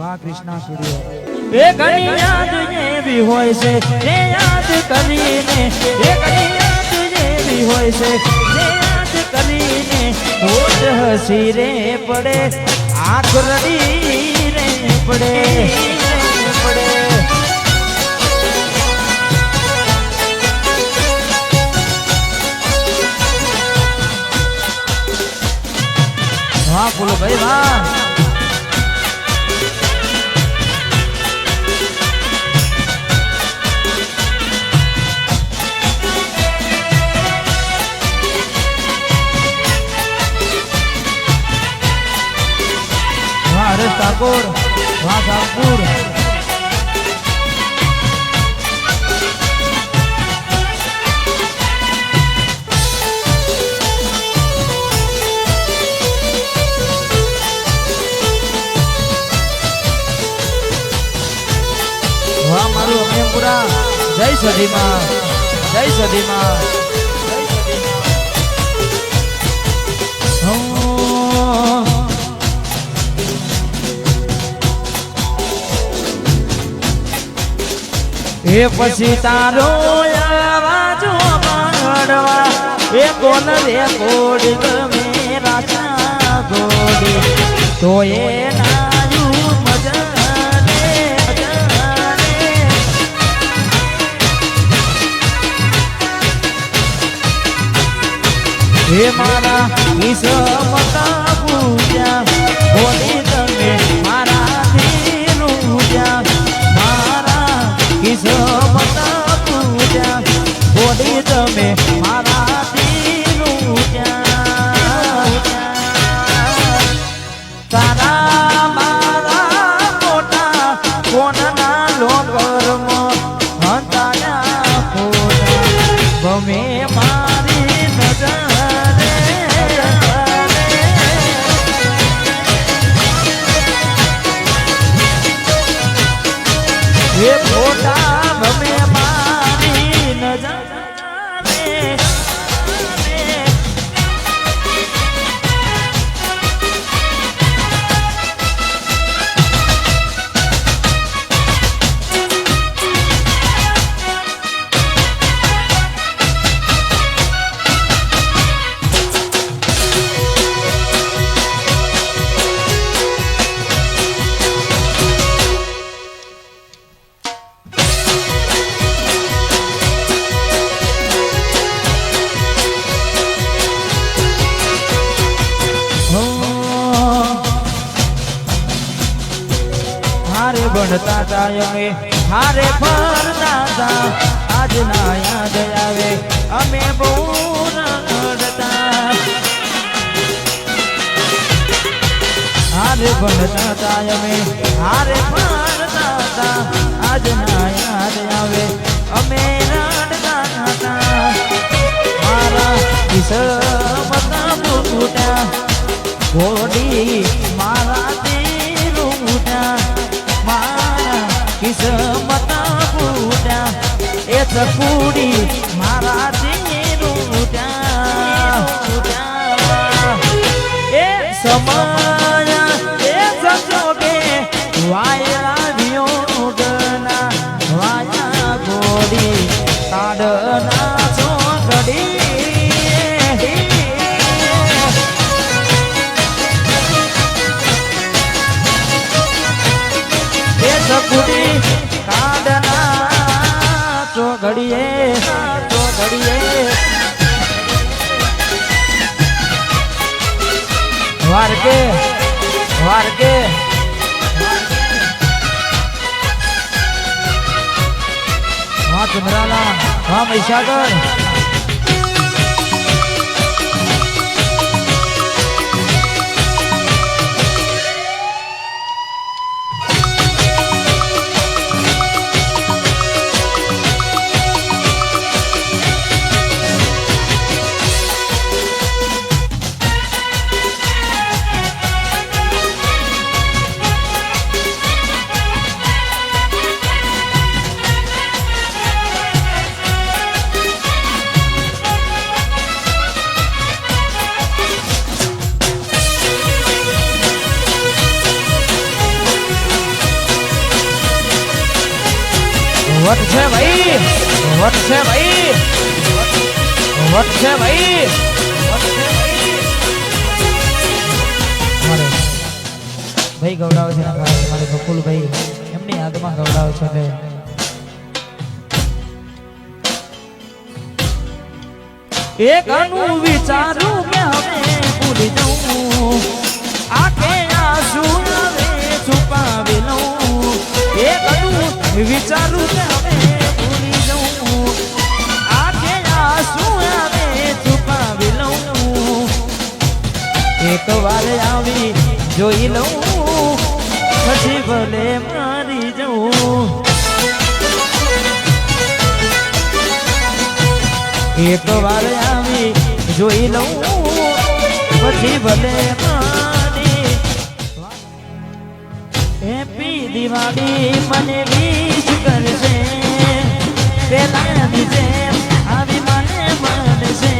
વાહ કૃષ્ણા સૂર્ય. એ ઘણી યાદ એવી હોય છે એ યાદ કરીને, એ ઘણી યાદ એવી હોય છે એ યાદ કરીને હોઠ હસી રે પડે, આંખ રડી રે પડે પડે. વાહ ભાઈ, વાહ. ઠાકોર અમેપુરા જય સદીમાં જય સદીમાં એ પછી તારો આવાજો પાડવા એ કોન રે કોડ ગમે રાજા ગોડી તો એ નાયું મજાને મારા ઈસમતા પૂજા બોલી કોનના લોકરમાં હંતાયા ફોટા ગમે ભણતા તા અમે. હારે ભણતા તા. આજ ના યાદ આવે. અમે બહુ રડતા હારે ભણતા તા અમે. હારે ભણતા તા. આજ ના યાદ આવે. અમે રડતા હતા મારા કિસ્મતના ફૂટા ઘોડી મારા ચકુડી મારા તેરુટા એ સમય કાંડના ચોઘડીએ ચોઘડીએ વારકે વારકે હા ચંદ્રાલા હા મહીસાગર વટ છે ભાઈ. વટ છે ભાઈ. વટ છે ભાઈ. ભાઈ ગૌડાવે છે મારે બકુલભાઈ એમની યાદમાં ગૌડાવે છે એટલે. એક અનુ વિચારું કે હવે ભૂલી જઉં. આંખે આંસુ વિચારું કે હવે એક વાર આવી જોઈ લઉં પછી ભલે મારી જઉં. એક વાર આવી જોઈ લઉં પછી ભલે દિવાળી મને વિશ કરશે પેલા જેમ આવી મને મળશે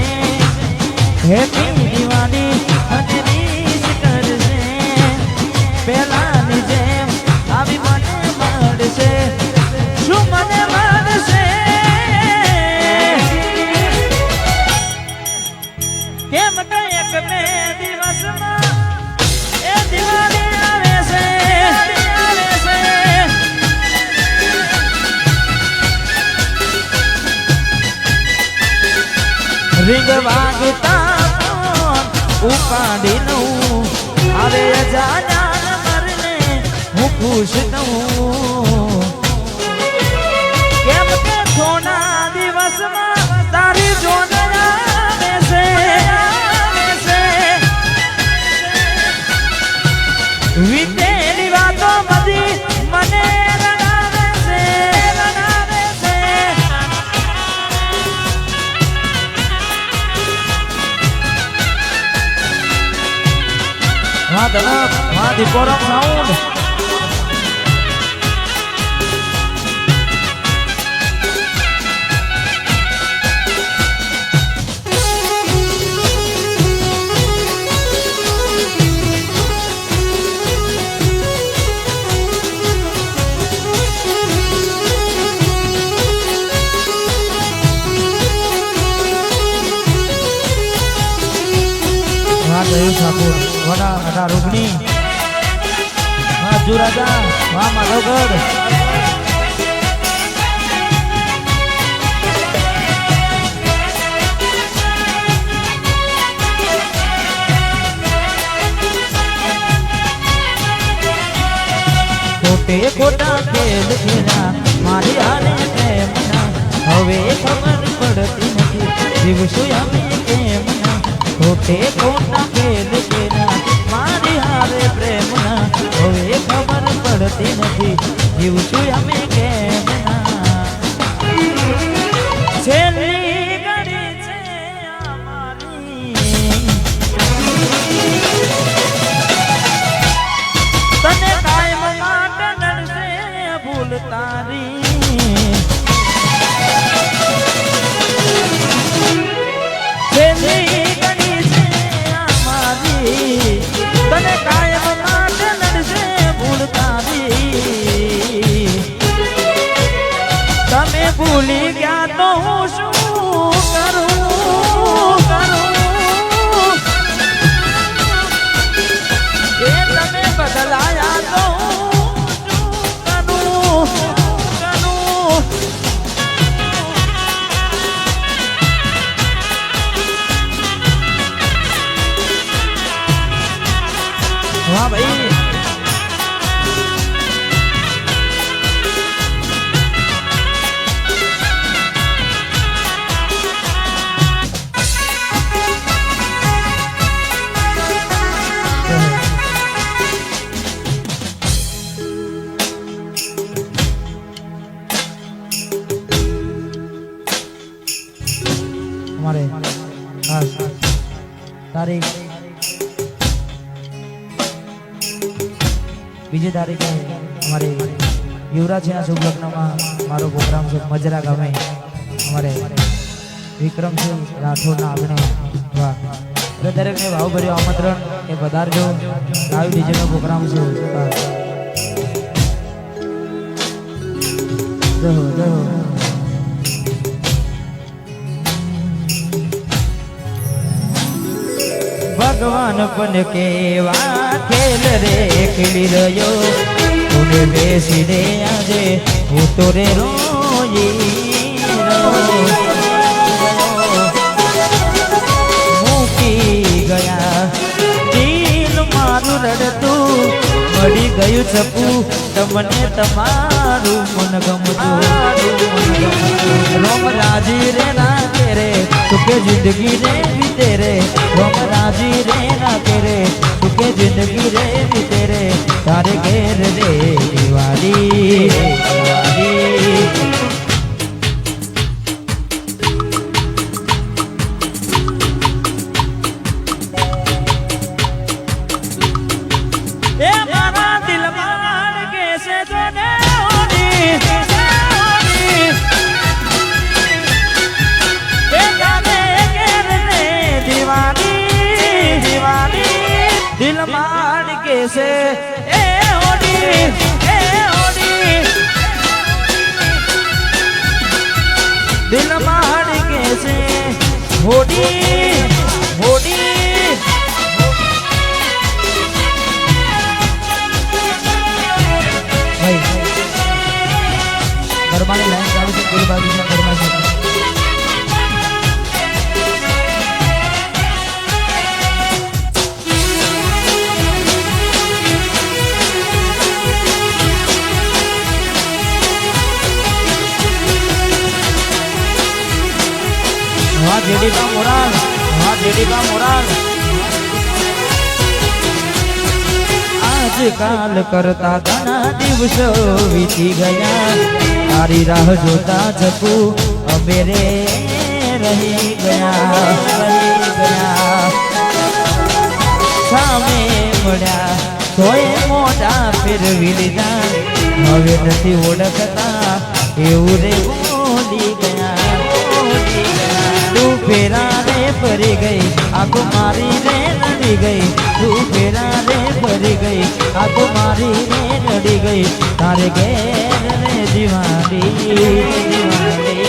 રીંગ વાગતા ફોન ઉપાડી લઉં હવે અજાણ્યા મરને હું ખુશ થઉં ધનક વાહ વાહ માધવગઢ ખોટે ખોટા ખેલ ખેલા મારી હારે પ્રેમના હવે ખબર પડતી નથી, જીવશું અમે કેમના ખોટે ખોટા ખેલા પડતી નથી. જીવશું અમે કેમના યુવરાજના શુભ લગ્નમાં મારો પ્રોગ્રામ છે મજરા ગામે અમારે વિક્રમસિંહ રાઠોડના એટલે દરેકને ભાવભર્યું આમંત્રણ એ પધારજો. લાઈવ ડીજેનો પ્રોગ્રામ છે. જય જય ભગવાન પણ કેવા ખેલ રે, ખેલી રહ્યો. તું બેસીને આજે હું તો રે રોઈ મૂકી ગયા દિલ મારું રડતું મળી ગયું છપું, તમને તમારું મન ગમતું. રોમ રાજી રે ના તેરે તુકે જિંદગી રે વિતે રે રોમ રાજી રે ના તેરે તુકે જિંદગી રે વિતે રે તારે ઘેર રે Hey. Yeah. વાહ જેડીબા મોરાલ વાહ જેડીબા મોરાલ આજકાલ કરતા ઘણા દિવસો વીતી ગયા તારી રાહ જોતા જપુ અમે રે રહી ગયા રહી ગયા સામે મળ્યા તોય મોઢા ફેરવી લીધા હવે નથી ઓળખતા એવું રે બોલી ગયા બોલી ગયા તું ફેરા રે ફરી ગઈ, આખું મારી રે નડી ગઈ, તું ફેરા રે ફરી ગઈ, આખું મારી રે નડી ગઈ, તારે ઘેર રે દિવાળી દિવાળી